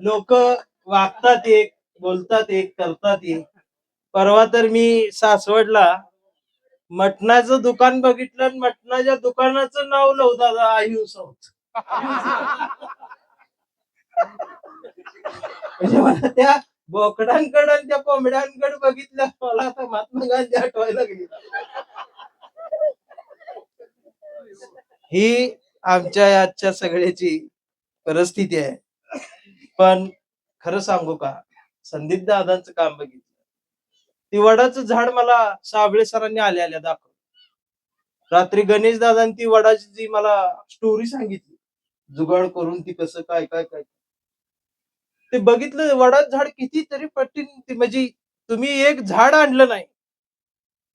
लोक वागतात एक बोलतात एक करतात एक. परवा तर मी सासवडला मटणाचं दुकान बघितलं आणि मटणाच्या दुकानाचं नाव लव दादा म्हणजे मला त्या बोकडांकडे आणि त्या कोंबड्यांकडे बघितलं मला आता महात्मा गांधी आठवायला लागली. ही आमच्या आजच्या सगळ्याची परिस्थिती आहे. पण खरं सांगू का? संदीप दादांचं काम बघितलं. तिवडाचं झाड मला साबळे सरांनी आल्या आल्या दाखव. रात्री गणेश दादांनी ती वडाची जी मला स्टोरी सांगितली जुगाड करून ती कसं काय काय काय. ते बघितलं वडाच झाड कितीतरी पटीन म्हणजे तुम्ही एक झाड आणलं नाही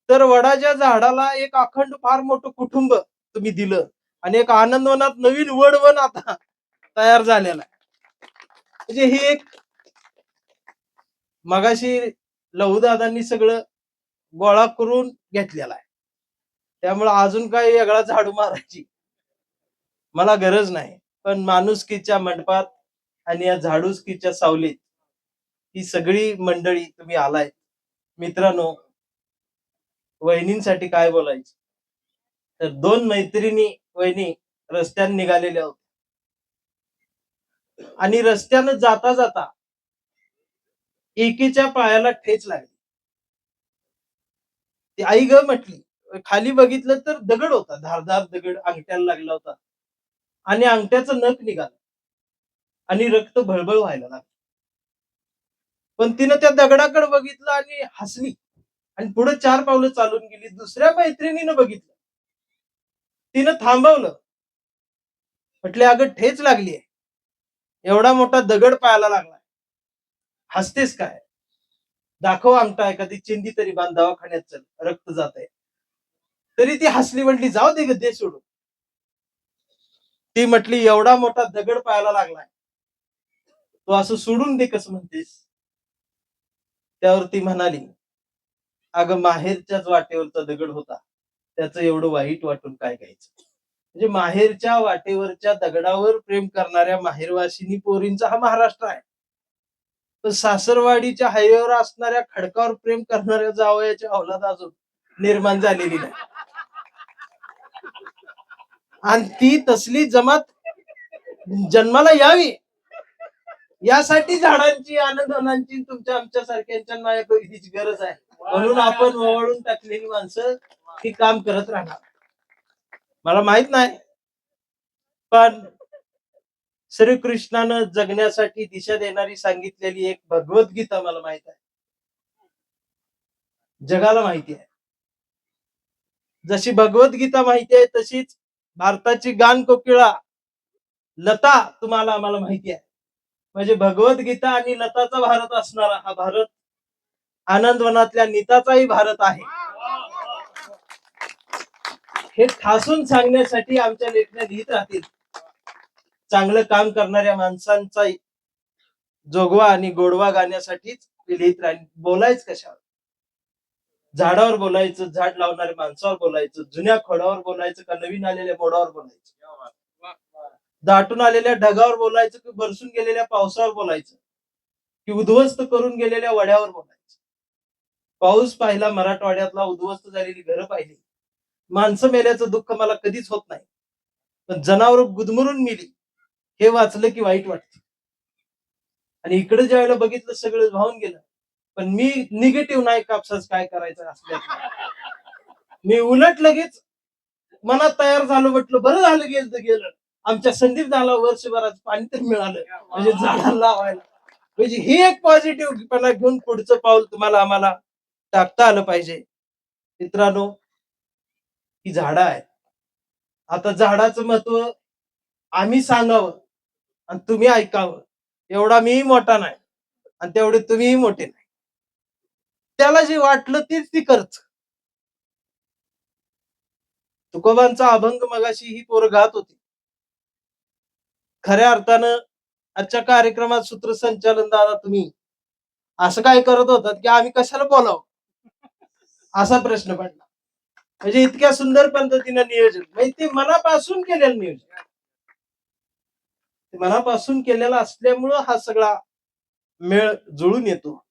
तर वडाच्या झाडाला एक अखंड फार मोठं कुटुंब तुम्ही दिलं आणि एक आनंदवनात नवीन वडवन आता तयार झालेला आहे. म्हणजे हे एक मगाशी लहूदादांनी सगळं गोळा करून घेतलेला आहे. त्यामुळे अजून काही वेगळा झाडू मारायची मला गरज नाही. पण माणुसकीच्या मंडपात आणि या झाडूसकीच्या सावलीत ही सगळी मंडळी तुम्ही आलाय. मित्रांनो वहिनींसाठी काय बोलायचं? तर दोन मैत्रिणी वहिनी रस्त्यात निघालेल्या होत्या आणि रस्त्यानं जाता जाता एकेच्या पायाला ठेच लागली. ती आई ग म्हटली खाली बघितलं तर दगड होता धारधार दगड अंगठ्याला लागला होता आणि अंगठ्याचं नख निघालं आणि रक्त भळबळ व्हायला लागलं. पण तिनं त्या दगडाकडे बघितलं आणि हसली आणि पुढे चार पावलं चालून गेली. दुसऱ्या मैत्रिणीनं बघितलं. तिनं थांबवलं. म्हटले अगं ठेच लागली आहे एवढा मोठा दगड पायाला लागलाय. हसतेस काय? दाखव अंगठा एखादी चिंदी तरी बांध दवाखान्यात चल रक्त जात आहे तरी ती हसली म्हटली जाऊ दे ग दे सोडून. ती म्हटली एवढा मोठा दगड पायाला लागलाय. तो असं सोडून दे कसं म्हणतेस. त्यावर ती म्हणाली अगं माहेरच्याच वाटेवरचा दगड होता. त्याचं एवढं वाईट वाटून काय घ्यायचं? म्हणजे माहेरच्या वाटेवरच्या दगडावर प्रेम करणाऱ्या माहेरवासिनी पोरींचा हा महाराष्ट्र आहे. पण सासरवाडीच्या हायवेवर असणाऱ्या खडकावर प्रेम करणाऱ्या जावयाच्या अवलाद अजून निर्माण झालेली नाही. आणि ती तसली जमात जन्माला यावी यासाठी झाडांची आनंदांची तुमच्या आमच्या सारख्यांच्या हीच गरज आहे. म्हणून आपण ओवाळून टाकलेली माणसं ती काम करत राहणार. मला माहीत नाही. पण श्रीकृष्णानं जगण्यासाठी दिशा देणारी सांगितलेली एक भगवद्गीता मला माहीत आहे. जगाला माहिती आहे. जशी भगवद्गीता माहिती आहे तशीच भारताची गान कोकिळा लता तुम्हाला आम्हाला माहिती आहे. म्हणजे भगवद्गीता आणि लताचा भारत असणारा हा भारत आनंदवनातल्या नीताचाही भारत आहे. हे ठासून सांगण्यासाठी आमच्या लेखण्या लिहित राहतील. चांगलं काम करणाऱ्या माणसांचा जोगवा आणि गोडवा गाण्यासाठीच लिहित राहील. बोलायच कशावर? झाडावर बोलायचं झाड लावणाऱ्या माणसावर बोलायचं जुन्या खोडावर बोलायचं का नवीन आलेल्या मोडावर बोलायचं? दाटून आलेल्या ढगावर बोलायचं की बरसून गेलेल्या पावसावर बोलायचं? की उद्ध्वस्त करून गेलेल्या वड्यावर बोलायचं? पाऊस पाहिला मराठवाड्यातला उद्ध्वस्त झालेली घरं पाहिली. माणसं मेल्याचं दुःख मला कधीच होत नाही. पण जनावर गुदमरून मिली हे वाचलं की वाईट वाटत. आणि इकडे ज्या वेळेला बघितलं सगळं वाहून गेलं. पण मी निगेटिव्ह नाही कापसाच काय करायचं असल्याचं मी उलट लगेच मनात तयार झालो म्हटलं बरं झालं गेलं तर गेलं. आमच्या संदीप झाला वर्षभरात पाणी तर मिळालं. म्हणजे झाडाला लावायला. म्हणजे ही एक पॉझिटिव्ह घेऊन पुढचं पाऊल तुम्हाला आम्हाला टाकता आलं पाहिजे. मित्रांनो ही झाडं आहेत. आता झाडाचं महत्त्व आम्ही सांगावं आणि तुम्ही ऐकावं. एवढा मीही मोठा नाही आणि तेवढे तुम्हीही मोठे नाही. त्याला जे वाटलं तेच ती करत. तुकोबांचा अभंग मगाशी ही पोरं गात होती. खऱ्या अर्थानं आजच्या कार्यक्रमात सूत्रसंचालन दादा तुम्ही. असं काय करत होतात की आम्ही कशाला बोलावं? असा प्रश्न पडला. म्हणजे इतक्या सुंदर पद्धतीनं नियोजन. म्हणजे ते मनापासून केलेलं नियोजन. ते मनापासून केलेला असल्यामुळं हा सगळा मेळ जुळून येतो.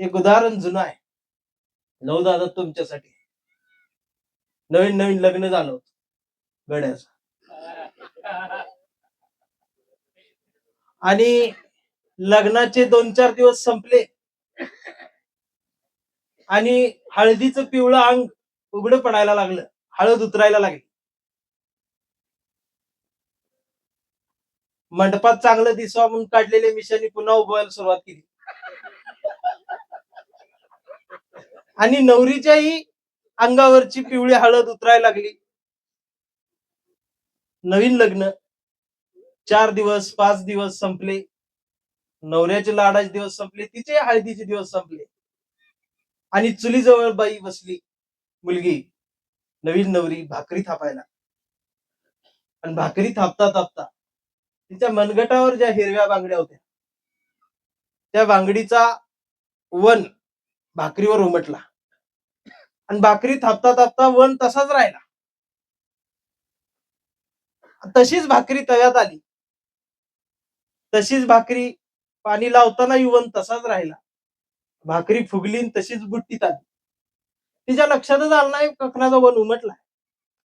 एक उदाहरण जुनं आहे. नऊ दादा तुमच्यासाठी. नवीन नवीन लग्न झालं होत. गड्याच. आणि लग्नाचे दोन चार दिवस संपले. आणि हळदीचं पिवळं अंग उघडं पडायला लागलं. हळद उतरायला लागली. मंडपात चांगलं दिसवा म्हणून काढलेले मिशांनी पुन्हा उभवायला सुरुवात केली. आणि नवरीच्याही अंगावरची पिवळी हळद उतरायला लागली. नवीन लग्न. चार दिवस पाच दिवस संपले. नवऱ्याचे लाडाचे दिवस संपले. तिचे हळदीचे दिवस संपले. आणि चुलीजवळ बाई बसली. मुलगी नवीन नवरी भाकरी थापायला. आणि भाकरी थापता थापता तिच्या मनगटावर ज्या हिरव्या बांगड्या होत्या त्या बांगडीचा वन भाकरीवर उमटला. आणि भाकरी थापता थापता वन तसाच राहिला. तशीच भाकरी तव्यात आली. तशीच भाकरी पाणी लावताना वन तसाच राहिला. भाकरी फुगली तशीच बुट्टीत आली. तिच्या लक्षातच आलं नाही कखनाचा वन उमटला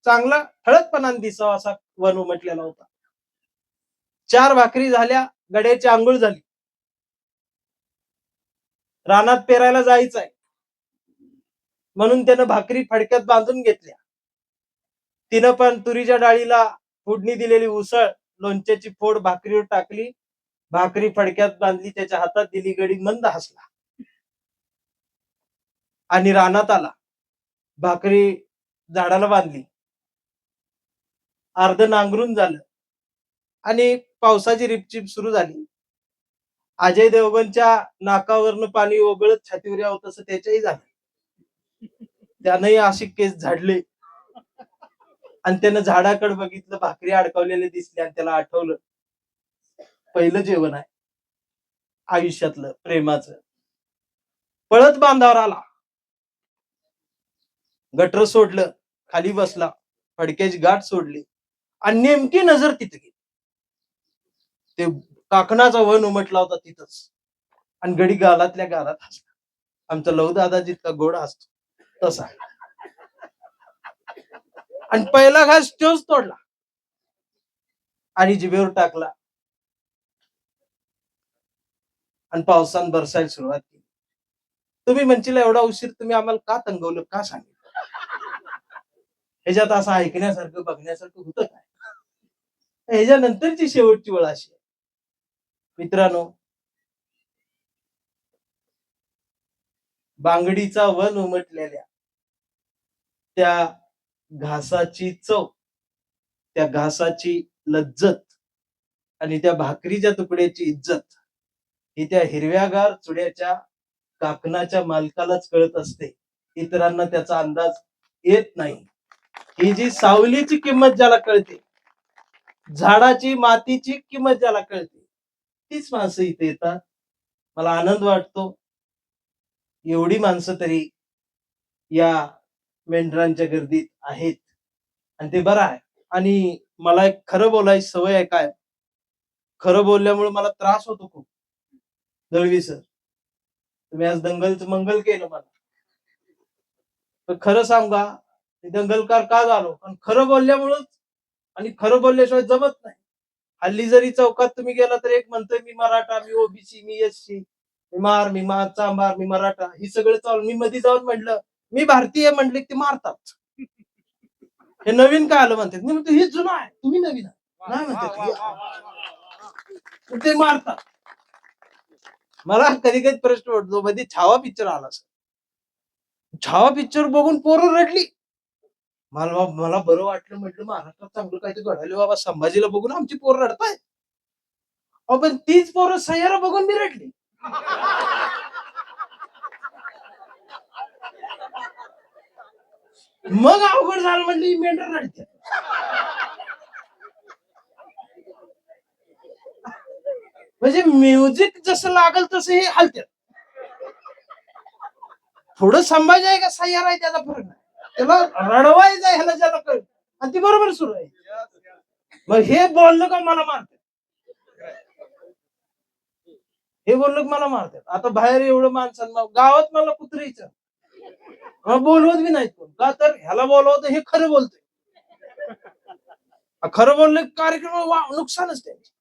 चांगला ठळकपणाने दिसावा असा वन उमटलेला होता. चार भाकरी झाल्या गड्याची आंघोळ झाली. रानात पेरायला जायचंय. म्हणून त्यानं भाकरी फडक्यात बांधून घेतल्या. तिनं पण तुरीच्या डाळीला फोडणी दिलेली उसळ लोणच्याची फोड भाकरीवर टाकली. भाकरी फडक्यात बांधली त्याच्या हातात दिली गडी मंद हसला. आणि रानात आला. भाकरी झाडाला बांधली. अर्ध नांगरून झालं. आणि पावसाची रिपचिप सुरू झाली. अजय देवगणच्या नाकावरनं पाणी ओघळत छातीवर यावं तसं त्याच्याही झालं. त्यानंही अशी केस झाडले. आणि त्यानं झाडाकडे बघितलं भाकरी अडकवलेले दिसले आणि त्याला आठवलं. पहिलं जेवण आहे. आयुष्यातलं प्रेमाचं. पळत बांधावर आला. गटर सोडलं खाली बसला फडक्याची गाठ सोडली. आणि नेमकी नजर तिथे गेली. ते काकणाचा वन उमटला होता तिथंच. आणि गडी गालातल्या गालात हसला. आमचा लव दादा जितका गोड असतो तसा. आणि पहिला घास तोच तोडला. आणि जिभेवर टाकला. आणि पावसान बरसायला सुरुवात केली. तुम्ही म्हणशील एवढा उशीर तुम्ही आम्हाला का तंगवलं? का सांगितलं? ह्याच्यात असं ऐकण्यासारखं बघण्यासारखं होतं काय? ह्याच्यानंतरची शेवटची वेळ अशी मित्रांनो बांगडीचा वन उमटलेल्या त्या घासाची चव त्या घासाची लज्जत आणि त्या भाकरीच्या तुकड्याची इज्जत ही त्या हिरव्यागार चुड्याच्या काकणाच्या मालकालाच कळत असते. इतरांना त्याचा अंदाज येत नाही. ही जी सावलीची किंमत ज्याला कळते झाडाची मातीची किंमत ज्याला कळते तीच माणसं इथे येतात. मला आनंद वाटतो. एवढी माणसं तरी या मेंढरांच्या गर्दीत आहेत. आणि ते बरं आहे. आणि मला एक खरं बोलायची सवय आहे काय खरं बोलल्यामुळे मला त्रास होतो खूप. दळवी सर तुम्ही आज दंगलचं मंगल केलं मला. तर खरं सांगा दंगलकार का झालो? पण खरं बोलल्यामुळंच आणि खरं बोलल्याशिवाय जमत नाही. हल्ली जरी चौकात तुम्ही गेला तर एक म्हणतोय मी मराठा मी ओबीसी मी एससी मी मार मी मा चांबार मी मराठा ही सगळं चालू. मी मध्ये जाऊन म्हटलं मी भारतीय म्हटले ते मारतात. हे नवीन काय आलं म्हणतात? मी म्हणतो हे जुनं आहे. तुम्ही नवीन आहे. नाही म्हणतात. ते मारतात. मला कधी कधी प्रश्न वाटतो मध्ये छावा पिक्चर आला सर छावा पिक्चर बघून पोरं रडली. मला मला बरं वाटलं म्हटलं महाराष्ट्रात चांगलं काहीतरी घडायला बाबा संभाजीला बघून आमची पोरं रडताय अहो पण तीच पोरं सह्यारा बघून मी रडली मग अवघड झालं म्हणलं ही मेंढर रडते म्हणजे म्युझिक जसं लागल तसं हे हलते थोडं संभाजी आहे का सह्यार आहे त्याचा फरक नाही. त्याला रडवायचं आहे ह्याला ज्याला कळ आणि ती बरोबर सुरू आहे. मग हे बोललं का मला मारतात? हे बोललं की मला मारतात? आता बाहेर एवढं माणसं गावात मला कुत्रीचं मग बोलवत बी नाहीत कोण. का तर ह्याला बोलवत हे खरं बोलतोय. खरं बोललं कार्यक्रम नुकसानच त्यांचं.